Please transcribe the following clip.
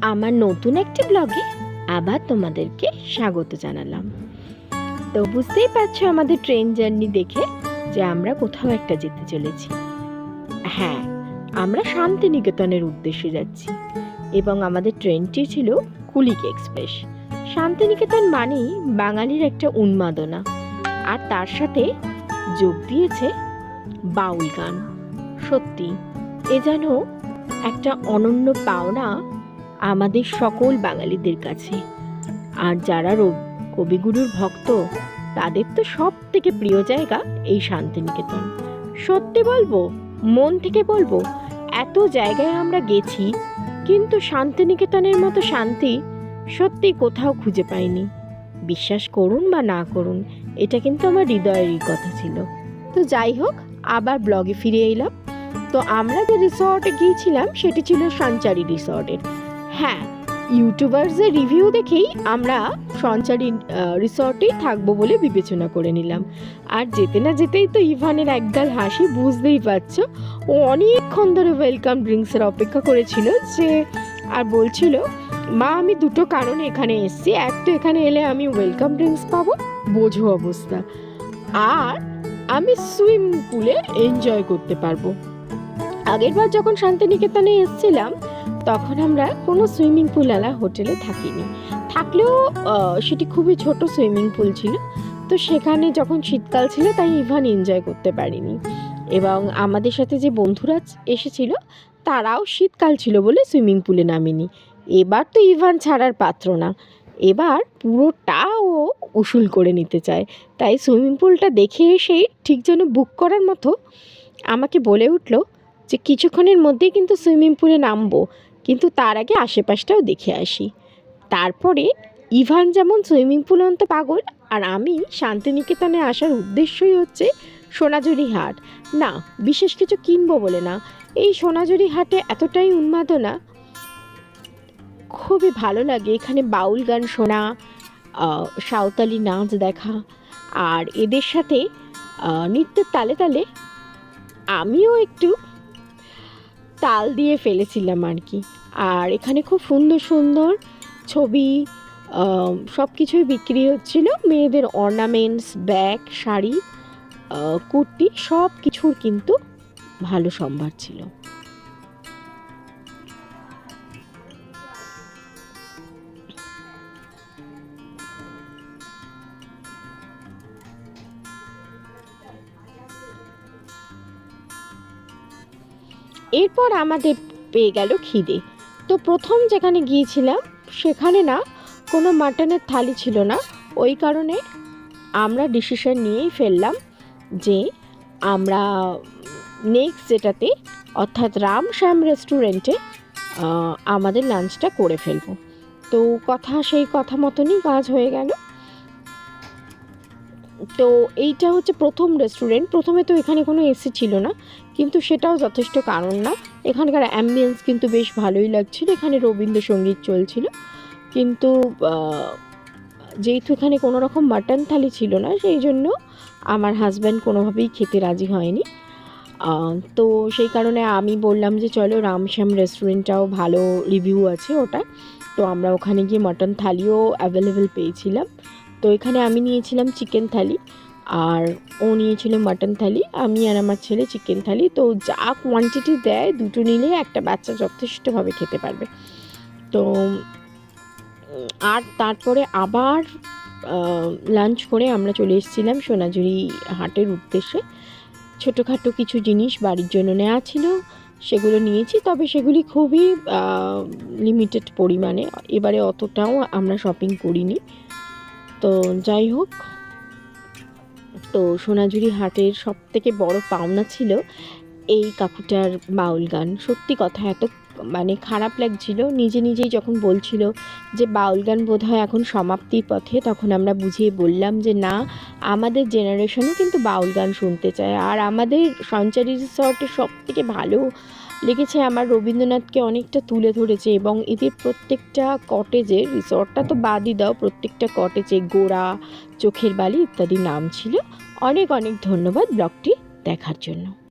আমার নতুন একটি ব্লগে আবার তোমাদেরকে স্বাগত জানালাম। তো বুঝতেই পারছ আমাদের ট্রেন জার্নি দেখে যে আমরা কোথাও একটা যেতে চলেছি। হ্যাঁ আমরা শান্তিনিকেতনের উদ্দেশ্যে যাচ্ছি এবং আমাদের ট্রেনটি ছিল কুলিক এক্সপ্রেস। শান্তিনিকেতন মানেই বাঙালির একটা উন্মাদনা। আর তার সাথে যোগ দিয়েছে বাউল গান। সত্যি, এ যেন একটা অনন্য পাওনা আমাদের সকল বাঙালিদের কাছে। আর যারা কবিগুরুর ভক্ত, তাদের তো সব থেকে প্রিয় জায়গা এই শান্তিনিকেতন। সত্যি বলব, মন থেকে বলব, এত জায়গায় আমরা গেছি, কিন্তু শান্তিনিকেতনের মতো শান্তি সত্যি কোথাও খুঁজে পাইনি। বিশ্বাস করুন বা না করুন, এটা কিন্তু আমার হৃদয়েরই কথা ছিল। তো যাই হোক, আবার ব্লগে ফিরে এলাম। তো আমরা যে রিসর্টে গিয়েছিলাম, সেটি ছিল সঞ্চারী রিসর্টের হ্যাঁ ইউটিউবার্সের রিভিউ দেখেই আমরা সঞ্চারী রিসর্টেই থাকব বলে বিবেচনা করে নিলাম। আর যেতে না যেতেই তো ইভানের একগাল হাসি বুঝতেই পারছ। ও অনেকক্ষণ ধরে ওয়েলকাম ড্রিঙ্কসের অপেক্ষা করেছিল যে, আর বলছিল, মা, আমি দুটো কারণে এখানে এসেছি। এক তো এখানে এলে আমি ওয়েলকাম ড্রিঙ্কস পাবো। বোঝো অবস্থা। আর আমি সুইমিং পুলে এনজয় করতে পারব। আগেরবার যখন শান্তিনিকেতনে এসেছিলাম তখন আমরা কোনো সুইমিং পুলওয়ালা হোটেলে থাকিনি। থাকলেও সেটি খুবই ছোট সুইমিং পুল ছিল। তো সেখানে যখন শীতকাল ছিল, তাই ইভান এনজয় করতে পারিনি। এবং আমাদের সাথে যে বন্ধুরা এসেছিল, তারাও শীতকাল ছিল বলে সুইমিং পুলে নামেনি। এবার তো ইভান ছাড়ার পাত্র না। এবার পুরোটা ও উসুল করে নিতে চায়। তাই সুইমিং পুলটা দেখে এসেই ঠিক যেন বুক করার মতো আমাকে বলে উঠল যে, কিছুক্ষণের মধ্যেই কিন্তু সুইমিং পুলে নামবো। কিন্তু তার আগে আশেপাশটাও দেখে আসি। তারপরে ইভান যেমন সুইমিং পুল অন্ত পাগল আর আমি শান্তিনিকেতনে আসার উদ্দেশ্যই হচ্ছে সোনাঝুরি হাট। না, বিশেষ কিছু কিনবো বলে না। এই সোনাঝুরি হাটে এতটাই উন্মাদনা, খুবই ভালো লাগে। এখানে বাউল গান শোনা সাঁওতালি নাচ দেখা আর এদের সাথে নৃত্যের তালে তালে আমিও একটু তাল দিয়ে ফেলেছিলাম আর কি। আর এখানে খুব সুন্দর সুন্দর ছবি সব কিছুই বিক্রি হচ্ছিল। মেয়েদের অর্নামেন্টস ব্যাগ শাড়ি কুর্তি সব কিছুর কিন্তু ভালো সম্ভার ছিল। এরপর আমাদের পেয়ে গেল খিদে। তো প্রথম যেখানে গিয়েছিলাম, সেখানে না কোনো মাটনের থালি ছিল না। ওই কারণে আমরা ডিসিশন নিয়েই ফেললাম যে আমরা নেক্সট যেটাতে, অর্থাৎ রাম শ্যাম রেস্টুরেন্টে আমাদের লাঞ্চটা করে ফেলব। তো কথা সেই কথা মতনই কাজ হয়ে গেল। তো এইটা হচ্ছে প্রথম রেস্টুরেন্ট প্রথমে তো এখানে কোনো এসি ছিল না, কিন্তু সেটাও যথেষ্ট কারণ না। এখানকার অ্যাম্বিয়েন্স কিন্তু বেশ ভালোই লাগছিল, এখানে রবীন্দ্রসঙ্গীত চলছিল। কিন্তু যেহেতু এখানে কোনো রকম মাটন থালি ছিল না, সেই জন্য আমার হাজব্যান্ড কোনোভাবেই খেতে রাজি হয়নি। তো সেই কারণে আমি বললাম যে, চলো রামশ্যাম রেস্টুরেন্টটাও ভালো রিভিউ আছে ওটা। তো আমরা ওখানে গিয়ে মাটন থালিও অ্যাভেলেবেল পেয়েছিলাম। তো এখানে আমি নিয়েছিলাম চিকেন থালি আর ও নিয়েছিল মাটন থালি, আমি আর আমার ছেলে চিকেন থালি। তো যা কোয়ান্টিটি দেয়, দুটো নিলে একটা বাচ্চা যথেষ্টভাবে খেতে পারবে। তো আর তারপরে আবার লাঞ্চ করে আমরা চলে এসেছিলাম সোনাঝুরি হাটের উদ্দেশ্যে। ছোটোখাটো কিছু জিনিস বাড়ির জন্য নেওয়া ছিল, সেগুলো নিয়েছি, তবে সেগুলি খুবই লিমিটেড পরিমাণে। এবারে অতটাও আমরা শপিং করিনি। তো যাই হোক, তো সোনাঝুরি হাটের সব থেকে বড় পাওনা ছিল এই কাকুটার বাউল গান। সত্যি কথা, এত মানে খারাপ লাগছিল। নিজে নিজেই যখন বলছিল যে বাউল গান বোধ হয় এখন সমাপ্তির পথে, তখন আমরা বুঝিয়ে বললাম যে না, আমাদের জেনারেশনও কিন্তু বাউল গান শুনতে চায়। আর আমাদের সঞ্চারী রিসর্টের সব থেকে ভালো লেগেছে আমার রবীন্দ্রনাথকে অনেকটা তুলে ধরেছে এবং এদের প্রত্যেকটা কটেজে রিসর্টটা তো বাদই দাও, প্রত্যেকটা কটেজে গোড়া, চোখের বালি ইত্যাদি নাম ছিল। অনেক অনেক ধন্যবাদ ব্লগটি দেখার জন্য।